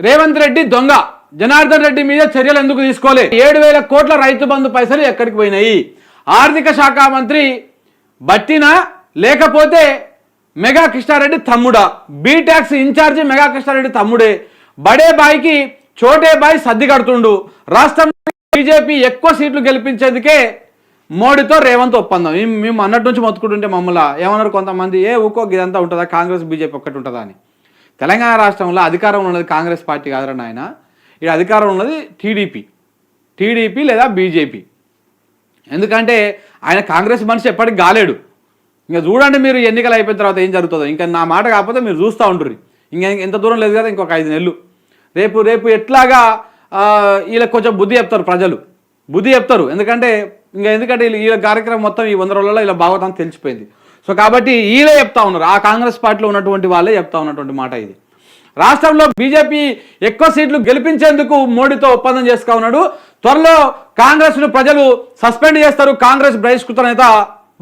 రేవంత్ రెడ్డి దొంగ. జనార్దన్ రెడ్డి మీద చర్యలు ఎందుకు తీసుకోలే? ఏడు వేల కోట్ల రైతు బంధు పైసలు ఎక్కడికి పోయినాయి? ఆర్థిక శాఖ మంత్రి బట్టినా లేకపోతే మెగా కృష్ణారెడ్డి తమ్ముడా? బీటాక్స్ ఇన్ఛార్జి మెగా కృష్ణారెడ్డి తమ్ముడే. బడే బాయ్కి చోటే బాయ్ సర్ది కడుతుండు. రాష్ట్రం బీజేపీ ఎక్కువ సీట్లు గెలిపించేందుకే మోడీతో రేవంత్ ఒప్పందం. మేము- మేము అన్నట్టు నుంచి మొత్తుకుంటుంటే మమ్మల్ని ఏమన్నారు కొంతమంది? ఏ ఊకో ఇదంతా ఉంటుందా? కాంగ్రెస్ బీజేపీ ఒక్కటి ఉంటుందా అని. తెలంగాణ రాష్ట్రంలో అధికారంలో ఉన్నది కాంగ్రెస్ పార్టీ కాదురా నాయన. ఇక్కడ అధికారం ఉన్నది టీడీపీ. టీడీపీ లేదా బీజేపీ. ఎందుకంటే ఆయన కాంగ్రెస్ మనిషి ఎప్పటికి గాలేడు ఇంకా చూడండి మీరు ఎన్నికలు అయిపోయిన తర్వాత ఏం జరుగుతుందో. ఇంకా నా మాట కాకపోతే మీరు చూస్తూ ఉంటారు ఇంకా ఎంత దూరం లేదు కదా ఇంకొక ఐదు నెలలు. రేపు రేపు ఎట్లాగా వీళ్ళకి కొంచెం బుద్ధి చెప్తారు ప్రజలు. బుద్ధి చెప్తారు. ఎందుకంటే ఇంకా ఎందుకంటే వీళ్ళ- వీళ్ళ కార్యక్రమం మొత్తం ఈ వంద రోజులలో ఇలా భాగవతం తెలిసిపోయింది. సో కాబట్టి వీళ్ళే చెప్తా ఉన్నారు. ఆ కాంగ్రెస్ పార్టీలో ఉన్నటువంటి వాళ్ళే చెప్తా ఉన్నటువంటి మాట ఇది. రాష్ట్రంలో బీజేపీ ఎక్కువ సీట్లు గెలిపించేందుకు మోడీతో ఒప్పందం చేసుకా ఉన్నాడు. త్వరలో కాంగ్రెస్ను ప్రజలు సస్పెండ్ చేస్తారు. కాంగ్రెస్ బహిష్కృత నేత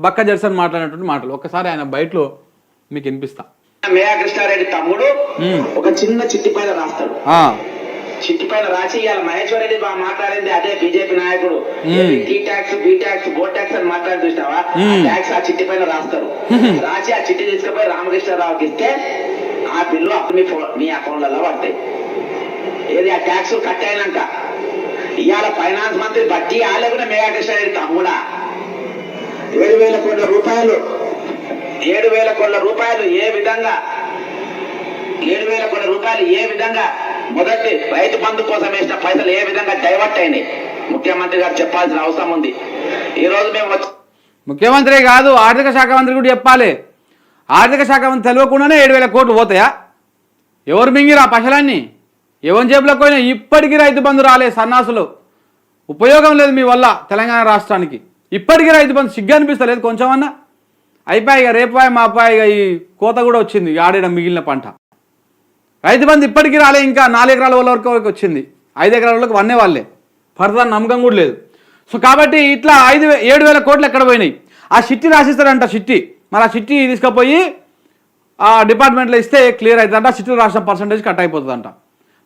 బక్క జర్సన్ మాట్లాడినటువంటి మాటలు. ఒకసారి ఆయన బయటలో మీకు వినిపిస్తా. మేయా కృష్ణారెడ్డి తమ్ముడు ఒక చిన్న చిట్టి పైన రాస్తాడు చిట్టి పైన రాసి ఇవాళ మహేశ్వర రెడ్డి బాగా మాట్లాడింది అదే బీజేపీ నాయకుడు. టీ ట్యాక్స్ బీ ట్యాక్స్ బో ట్యాక్స్ అని మాట్లాడి చూసినావా? ట్యాక్స్ ఆ చిట్టి పైన రాస్తారు రాసి ఆ చిట్టి తీసుకుపోయి రామకృష్ణరావుకి ఇస్తే ఆ బిల్లు అప్పుడు మీ ఫో- మీ అకౌంట్లలో పడతాయి. ఏది ఆ ట్యాక్స్ కట్ అయినాక? ఇవాళ ఫైనాన్స్ మంత్రి బట్టి ఆలే కూడా మేఘా కృష్ణారెడ్డి తమ్ముడా. ఏడు వేల కోట్ల రూపాయలు. ఏడు వేల కోట్ల రూపాయలు ఏ విధంగా? ఏడు వేల కోట్ల రూపాయలు ఏ విధంగా? మొదటి రైతు బంధు కోసం వేసిన పైసలు ఏ విధంగా డైవర్ట్ అయినాయి? ముఖ్యమంత్రి గారు చెప్పాల్సిన అవసరం ఉంది. ఈ రోజు మేము ముఖ్యమంత్రి కాదు ఆర్థిక శాఖ మంత్రి కూడా చెప్పాలి. ఆర్థిక శాఖ మంత్రి తెలియకుండానే ఏడు వేల కోట్లు పోతాయా? ఎవరు మింగిరు ఆ పశలన్నీ? ఎవరి జేబులకు పోయినా ఇప్పటికీ రైతు బంధు రాలే సన్నాసులు. ఉపయోగం లేదు మీ వల్ల తెలంగాణ రాష్ట్రానికి. ఇప్పటికీ రైతు బంధు సిగ్గు అనిపిస్తలేదు కొంచెమన్నా? అయిపోయి ఇక రేపు మా అబ్బాయి ఇక ఈ కోత కూడా వచ్చింది ఆడేయడం మిగిలిన పంట. రైతు బంధు ఇప్పటికీ రాలే ఇంకా నాలుగు ఎకరాల వాళ్ళ వరకు వరకు వచ్చింది. ఐదు ఎకరాల వాళ్ళకి వన్నే వాళ్ళే. ఫర్దర్ నమ్మకం కూడా లేదు. సో కాబట్టి ఇట్లా ఐదు ఏడు వేల కోట్లు ఎక్కడ పోయినాయి? ఆ చిట్టి రాసిస్తారంట చిట్టి. మరి ఆ చిట్టి తీసుకుపోయి ఆ డిపార్ట్మెంట్లో ఇస్తే క్లియర్ అవుతుందంట ఆ చిట్టిలో రాసిన పర్సంటేజ్ కట్ అయిపోతుందంట.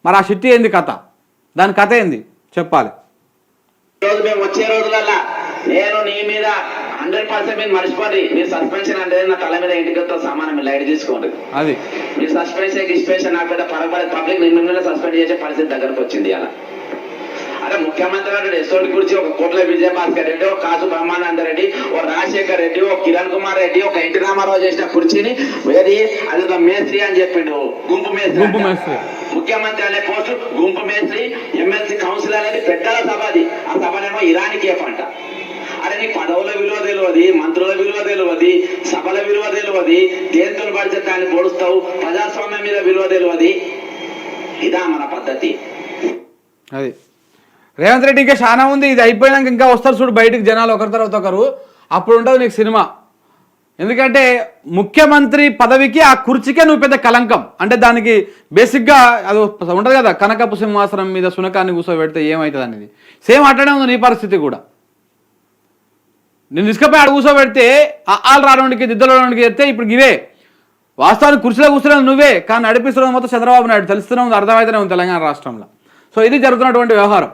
మరి ఆ చిట్టి ఏంది కథ? దాని కథ ఏంది? చెప్పాలి. రోజు మేము వచ్చే రోజులల్లా నేను నీ మీద హండ్రెడ్ పర్సెంట్ మీరు మర్చిపోండి. మీరు సస్పెన్షన్ అంటే నా తల మీద ఇంటికితో సమానం లైట్ తీసుకోండి. అది. మీరు సస్పెన్షన్ ఇన్స్పెన్షన్ నాకు పెద్ద పరపడే పబ్లిక్ మిమ్మల్ని సస్పెండ్ చేసే పరిస్థితి దగ్గరకు వచ్చింది అలా అదే ముఖ్యమంత్రి గారు ఎస్ఓడి గురించి ఒక కోట్ల విజయభాస్కర్ రెడ్డి ఒక కాసు బ్రహ్మానంద రెడ్డి ఒక రాజశేఖర్ రెడ్డి ఒక కిరణ్ కుమార్ రెడ్డి ఒక ఎన్టీ రామారావు చేసిన కుర్చీని వేది అది ఒక మేస్త్రి అని చెప్పిండు. గుంపు మేస్త్రి గుంపు అంట. మేస్త్రి. ముఖ్యమంత్రి అనే పోస్టు గుంపు మేస్త్రి ఎమ్మెల్సీ కౌన్సిల్ అనేది పెద్దల సభ అది. ఆ సభనేమో ఇరానికి కేఫ్ అంట అరే పదవుల విలువ తెలియదు మంత్రుల విలువ తెలియదు సభల విలువ తెలియదు దేంతులు పడితే దాన్ని పొడుస్తావు ప్రజాస్వామ్యం మీద విలువ తెలియదు. ఇదా మన పద్ధతి. అది. రేవంత్ రెడ్డి ఇంకా చాలా ఉంది ఇది అయిపోయినాక ఇంకా వస్తారు చూడు బయటకు జనాలు ఒకరి తర్వాత ఒకరు. అప్పుడు ఉంటుంది నీకు సినిమా. ఎందుకంటే ముఖ్యమంత్రి పదవికి ఆ కుర్చీకే నువ్వు పెద్ద కలంకం అంటే దానికి బేసిక్గా అది ఉంటుంది కదా కనకపు సింహాసనం మీద సునకాన్ని కూర్చోబెడితే ఏమవుతుంది అనేది సేమ్ అట్లనే ఉంది నీ పరిస్థితి కూడా. నేను తీసుకుపోయి ఆడ కూర్చోబెడితే ఆళ్ళు రావడానికి దిద్దలు రావడానికి చెప్తే ఇప్పుడు ఇవే. వాస్తవానికి కుర్చీలో కూర్చున్నది నువ్వే కానీ నడిపిస్తున్నది మొత్తం చంద్రబాబు నాయుడు. తెలుస్తూనే ఉంది అర్థమవుతూనే ఉంది తెలంగాణ రాష్ట్రంలో. సో ఇది జరుగుతున్నటువంటి వ్యవహారం.